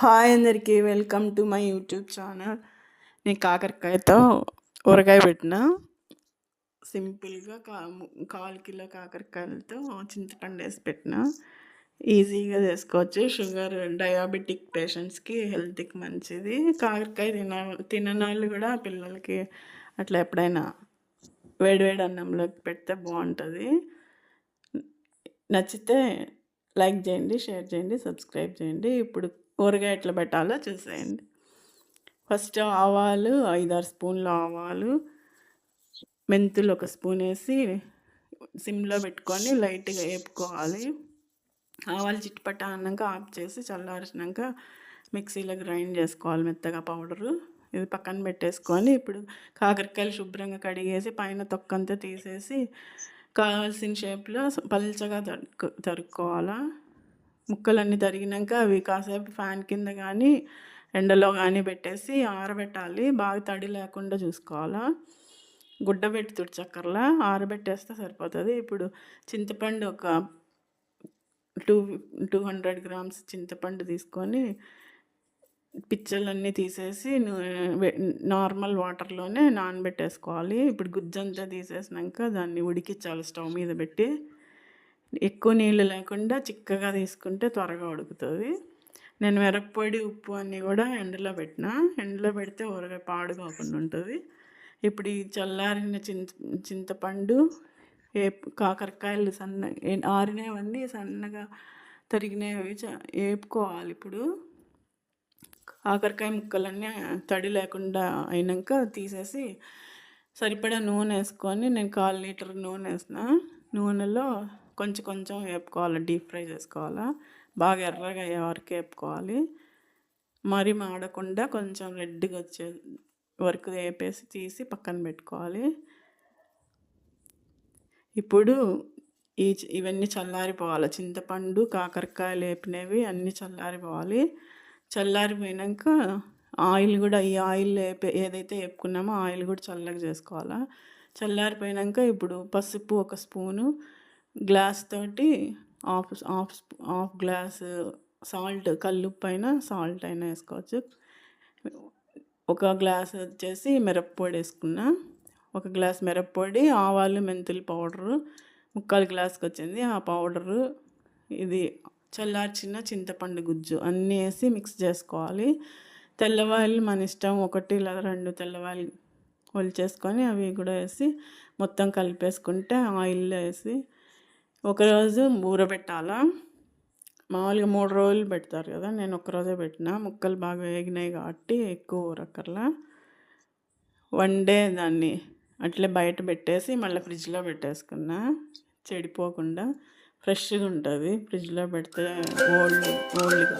Hi అందరికీ welcome to my YouTube channel. నేను కాకరకాయతో ఊరగాయ పెట్టిన. సింపుల్గా కా కాల్ కిలో కాకరకాయలతో చింతపండు వేసి పెట్టిన. ఈజీగా చేసుకోవచ్చు. షుగర్ డయాబెటిక్ పేషెంట్స్కి హెల్త్కి మంచిది. కాకరకాయ తిన తినని వాళ్ళు కూడా పిల్లలకి అట్లా ఎప్పుడైనా వేడివేడి అన్నంలోకి పెడితే బాగుంటుంది. నచ్చితే లైక్ చేయండి షేర్ చేయండి సబ్స్క్రైబ్ చేయండి. ఇప్పుడు ఊరగా ఎట్లా పెట్టాలో చూసేయండి. ఫస్ట్ ఆవాలు ఐదారు స్పూన్లు ఆవాలు మెంతులు ఒక స్పూన్ వేసి సిమ్లో పెట్టుకొని లైట్గా వేపుకోవాలి ఆవాలు చిట్టుపట్ట అన్నాక ఆఫ్ చేసి చల్లారినాక మిక్సీలో గ్రైండ్ చేసుకోవాలి మెత్తగా పౌడరు. ఇది పక్కన పెట్టేసుకొని ఇప్పుడు కాకరకాయలు శుభ్రంగా కడిగేసి పైన తొక్కంతా తీసేసి కావాల్సిన షేప్లో పల్చగా తరుక్కు తరుక్కోవాలా ముక్కలన్నీ తరిగినాక అవి కాసేపు ఫ్యాన్ కింద కానీ ఎండలో కానీ పెట్టేసి ఆరబెట్టాలి. బాగా తడి లేకుండా చూసుకోవాలా. గుడ్డ పెట్టి తుడిచక్కర్లా ఆరబెట్టేస్తే సరిపోతుంది. ఇప్పుడు చింతపండు ఒక టూ టూ హండ్రెడ్ గ్రామ్స్ చింతపండు తీసుకొని పిచ్చలన్నీ తీసేసి నార్మల్ వాటర్లోనే నానబెట్టేసుకోవాలి. ఇప్పుడు గుజ్జంతా తీసేసినాక దాన్ని ఉడికించాలి స్టవ్ మీద పెట్టి. ఎక్కువ నీళ్ళు లేకుండా చిక్కగా తీసుకుంటే త్వరగా ఉడుకుతుంది. నేను మిరప్పొడి ఉప్పు అన్నీ కూడా ఎండలో పెట్టిన. ఎండలో పెడితే ఊరగా పాడు కాకుండా ఉంటుంది. ఇప్పుడు ఈ చల్లారిన చింత చింతపండు ఏ కాకరకాయలు సన్న ఆరినవన్నీ సన్నగా తరిగినవి వేపుకోవాలి ఇప్పుడు. కాకరకాయ ముక్కలన్నీ తడి లేకుండా అయినాక తీసేసి సరిపడా నూనె వేసుకొని నేను కాల్ లీటర్ నూనె వేసిన నూనెలో కొంచెం కొంచెం వేపుకోవాలి డీప్ ఫ్రై చేసుకోవాలా. బాగా ఎర్రగా అయ్యే వరకు వేపుకోవాలి. మరి మాడకుండా కొంచెం రెడ్గా వచ్చే వరకు వేపేసి తీసి పక్కన పెట్టుకోవాలి. ఇప్పుడు ఈ ఇవన్నీ చల్లారిపోవాలి. చింతపండు కాకరకాయలు వేపినవి అన్నీ చల్లారిపోవాలి. చల్లారిపోయినాక ఆయిల్ కూడా ఈ ఆయిల్ ఏదైతే వేపుకున్నామో ఆయిల్ కూడా చల్లగా చేసుకోవాలా. చల్లారిపోయినాక ఇప్పుడు పసుపు ఒక స్పూను గ్లాస్ తోటి half half half glass salt కల్లుప్పు అయినా సాల్ట్ అయినా వేసుకోవచ్చు. ఒక గ్లాస్ వచ్చేసి మిరప్పొడి వేసుకున్నా ఒక గ్లాస్ మిరప్పొడి ఆవాలు మెంతులు పౌడరు ముక్కాలు గ్లాస్కి వచ్చింది. ఆ పౌడరు ఇది చల్లార్చిన చింతపండు గుజ్జు అన్నీ వేసి మిక్స్ చేసుకోవాలి. తెల్లవాయలు మన ఇష్టం ఒకటి లేదా రెండు తెల్లవాయలు ఒలిచేసుకొని అవి కూడా వేసి మొత్తం కలిపేసుకుంటే ఆయిల్లో వేసి ఒకరోజు ఊరబెట్టాలా. మామూలుగా మూడు రోజులు పెడతారు కదా నేను ఒకరోజే పెట్టిన. ముక్కలు బాగా వేగినాయి కాబట్టి ఎక్కువ ఊరక్కర్లా. వన్ డే దాన్ని అట్లే బయట పెట్టేసి మళ్ళీ ఫ్రిడ్జ్లో పెట్టేసుకున్నా. చెడిపోకుండా. ఫ్రెష్గా ఉంటుంది. ఫ్రిడ్జ్లో పెడితే ఓల్డ్ ఓల్డ్గా.